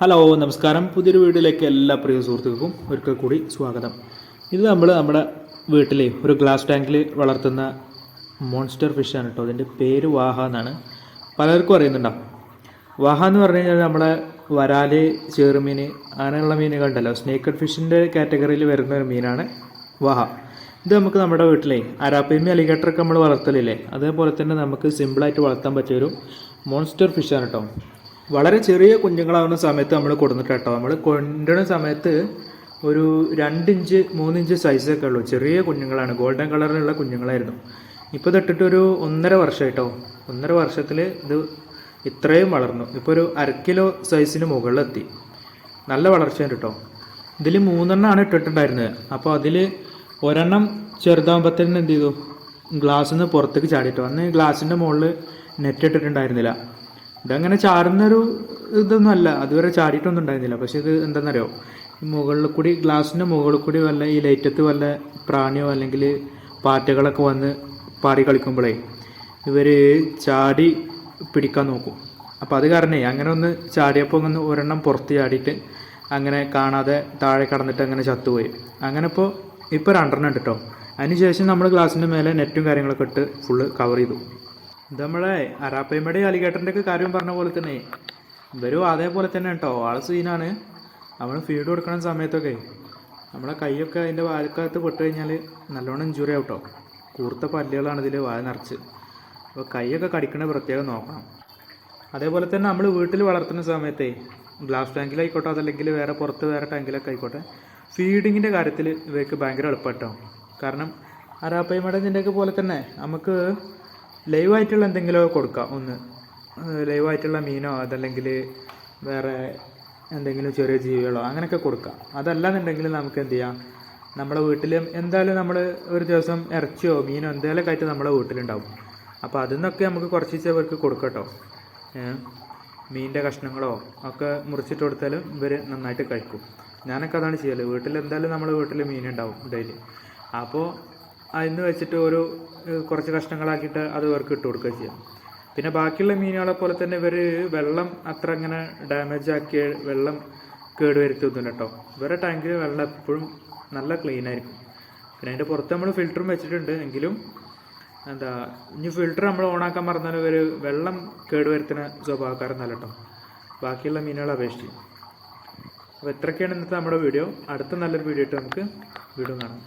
Hello നമസ്കാരം. പുതിയൊരു വീഡിയോയിലേക്ക് എല്ലാ പ്രിയ സുഹൃത്തുക്കൾക്കും ഒരിക്കൽ കൂടി സ്വാഗതം. ഇത് നമ്മൾ നമ്മുടെ വീട്ടിലെ ഒരു ഗ്ലാസ് ടാങ്കിൽ വളർത്തുന്ന മോൺസ്റ്റർ ഫിഷാണ് കേട്ടോ. അതിന്റെ പേര് വാഹ എന്നാണ് പലർക്കും അറിയുന്നുണ്ടാവും. വാഹ എന്ന് പറഞ്ഞു കഴിഞ്ഞാൽ നമ്മളെ വരാൽ ചേറുമീൻ അങ്ങനെയുള്ള മീനുകൾ ഉണ്ടല്ലോ. സ്നേക്കഡ് ഫിഷിന്റെ കാറ്റഗറിയിൽ വരുന്ന ഒരു മീനാണ് വാഹ. ഇത് നമുക്ക് നമ്മുടെ വീട്ടിലെ അരാപ്പേമി അലിഗേറ്ററൊക്കെ നമ്മൾ വളർത്തലില്ലേ? അതേപോലെ തന്നെ നമുക്ക് സിമ്പിളായിട്ട് വളർത്താൻ പറ്റിയ ഒരു മോൺസ്റ്റർ ഫിഷാണ് കേട്ടോ. വളരെ ചെറിയ കുഞ്ഞുങ്ങളാവുന്ന സമയത്ത് നമ്മൾ കൊടുത്തിട്ട് കേട്ടോ നമ്മൾ കൊണ്ടുവരുന്ന സമയത്ത് ഒരു രണ്ടിഞ്ച് മൂന്നിഞ്ച് സൈസൊക്കെ ഉള്ളൂ. ചെറിയ കുഞ്ഞുങ്ങളാണ്. ഗോൾഡൻ കളറിലുള്ള കുഞ്ഞുങ്ങളായിരുന്നു. ഇപ്പോൾ തൊട്ടിട്ട് ഒരു ഒന്നര വർഷമായിട്ടോ ഒന്നര വർഷത്തിൽ ഇത് ഇത്രയും വളർന്നു. ഇപ്പോൾ ഒരു അര കിലോ സൈസിന് മുകളിലെത്തി. നല്ല വളർച്ചയുണ്ട് കേട്ടോ ഇതിൽ മൂന്നെണ്ണമാണ് ഇട്ടിട്ടുണ്ടായിരുന്നത്. അപ്പോൾ അതിൽ ഒരെണ്ണം ചെറുതാകുമ്പോൾ തന്നെ എന്ത് ചെയ്തു? ഗ്ലാസ്സിൽ നിന്ന് പുറത്തേക്ക് ചാടിയിട്ടു. അന്ന് ഗ്ലാസിന്റെ മുകളിൽ നെറ്റ് ഇട്ടിട്ടുണ്ടായിരുന്നില്ല. ഇതങ്ങനെ ചാടുന്നൊരു ഇതൊന്നും അല്ല. അതുവരെ ചാടിയിട്ടൊന്നും ഉണ്ടായിരുന്നില്ല. പക്ഷെ ഇത് എന്താണെന്നറിയോ മുകളിൽ കൂടി ഗ്ലാസിന്റെ മുകളിൽ കൂടി വല്ല ഈ ലൈറ്റത്ത് വല്ല പ്രാണിയോ അല്ലെങ്കിൽ പാറ്റകളൊക്കെ വന്ന് പാറി കളിക്കുമ്പോഴേ ഇവർ ചാടി പിടിക്കാൻ നോക്കും. അപ്പോൾ അത് കാരണേ അങ്ങനെ ഒന്ന് ചാടിയപ്പോൾ ഒന്ന് ഒരെണ്ണം പുറത്ത് ചാടിയിട്ട് അങ്ങനെ കാണാതെ താഴെ കടന്നിട്ട് അങ്ങനെ ചത്തുപോയി. അങ്ങനെ ഇപ്പോൾ ഇപ്പോൾ രണ്ടെണ്ണം ഉണ്ട് കേട്ടോ അതിനുശേഷം നമ്മൾ ഗ്ലാസിന്റെ മേലെ നെറ്റും കാര്യങ്ങളൊക്കെ ഇട്ട് ഫുള്ള് കവർ ചെയ്തു. നമ്മളെ അരാപ്പയമ്മയുടെ അലിഗേറ്ററിന്റെ ഒക്കെ കാര്യം പറഞ്ഞ പോലെ തന്നെ. ഇവരും അതേപോലെ തന്നെ കേട്ടോ. ആൾ സീനാണ്. നമ്മൾ ഫീഡ് കൊടുക്കണ സമയത്തൊക്കെ. നമ്മളെ കൈയൊക്കെ അതിന്റെ വാൽക്കകത്ത് പെട്ട് കഴിഞ്ഞാൽ നല്ലോണം ഇഞ്ചുറി ആവും കേട്ടോ. കൂർത്ത പല്ലുകളാണ് ഇതിൽ വായ നിറച്ച്. അപ്പോൾ കൈയൊക്കെ കടിക്കണ പ്രത്യേകം നോക്കണം. അതേപോലെ തന്നെ നമ്മൾ വീട്ടിൽ വളർത്തുന്ന സമയത്തേ ഗ്ലാസ് ടാങ്കിലായിക്കോട്ടെ അതല്ലെങ്കിൽ വേറെ പുറത്ത് വേറെ ടാങ്കിലൊക്കെ ആയിക്കോട്ടെ ഫീഡിങ്ങിന്റെ കാര്യത്തിൽ ഇവയ്ക്ക് ഭയങ്കര എളുപ്പമായിട്ടോ കാരണം അരാപ്പയമ്മയുടെ ഇതിന്റെയൊക്കെ പോലെ തന്നെ നമുക്ക് ലൈവായിട്ടുള്ള എന്തെങ്കിലും കൊടുക്കാം. ഒന്ന് ലൈവ് ആയിട്ടുള്ള മീനോ അതല്ലെങ്കിൽ വേറെ എന്തെങ്കിലും ചെറിയ ജീവികളോ അങ്ങനെയൊക്കെ കൊടുക്കാം. അതല്ലാന്നുണ്ടെങ്കിൽ നമുക്ക് എന്ത് ചെയ്യാം? നമ്മുടെ വീട്ടിൽ എന്തായാലും നമ്മൾ ഒരു ദിവസം ഇറച്ചിയോ മീനോ എന്തായാലും ആയിട്ട് നമ്മുടെ വീട്ടിലുണ്ടാവും. അപ്പോൾ അതിൽ നിന്നൊക്കെ നമുക്ക് കുറച്ച് ഇവർക്ക് കൊടുക്കട്ടോ. മീനിന്റെ കഷ്ണങ്ങളോ ഒക്കെ മുറിച്ചിട്ട് കൊടുത്താലും ഇവർ നന്നായിട്ട് കഴിക്കും. ഞാനൊക്കെ അതാണ് ചെയ്യൽ. വീട്ടിൽ എന്തായാലും നമ്മുടെ വീട്ടിൽ മീനുണ്ടാവും ഡെയിലി. അപ്പോൾ അതിന് വെച്ചിട്ട് ഒരു കുറച്ച് കഷ്ണങ്ങളാക്കിയിട്ട് അത് ഇവർക്ക് ഇട്ട് കൊടുക്കുക ചെയ്യാം. പിന്നെ ബാക്കിയുള്ള മീനുകളെ പോലെ തന്നെ ഇവർ വെള്ളം അത്ര അങ്ങനെ ഡാമേജ് ആക്കി വെള്ളം കേടുവരുത്തൊന്നുമില്ല കേട്ടോ ഇവരുടെ ടാങ്കിൽ വെള്ളം എപ്പോഴും നല്ല ക്ലീൻ ആയിരിക്കും. പിന്നെ അതിന്റെ പുറത്ത് നമ്മൾ ഫിൽറ്ററും വെച്ചിട്ടുണ്ട്. എങ്കിലും എന്താ ഇനി ഫിൽറ്റർ നമ്മൾ ഓണാക്കാൻ മറന്നാൽ ഇവർ വെള്ളം കേടുവരുത്തുന്ന സ്വഭാവക്കാരനല്ല കേട്ടോ ബാക്കിയുള്ള മീനുകളെ അപേക്ഷിച്ച്. അപ്പോൾ ഇത്രയൊക്കെയാണ് ഇന്നത്തെ നമ്മുടെ വീഡിയോ അടുത്ത നല്ലൊരു വീഡിയോ ആയിട്ട് നമുക്ക് വീഡിയോ കാണാം.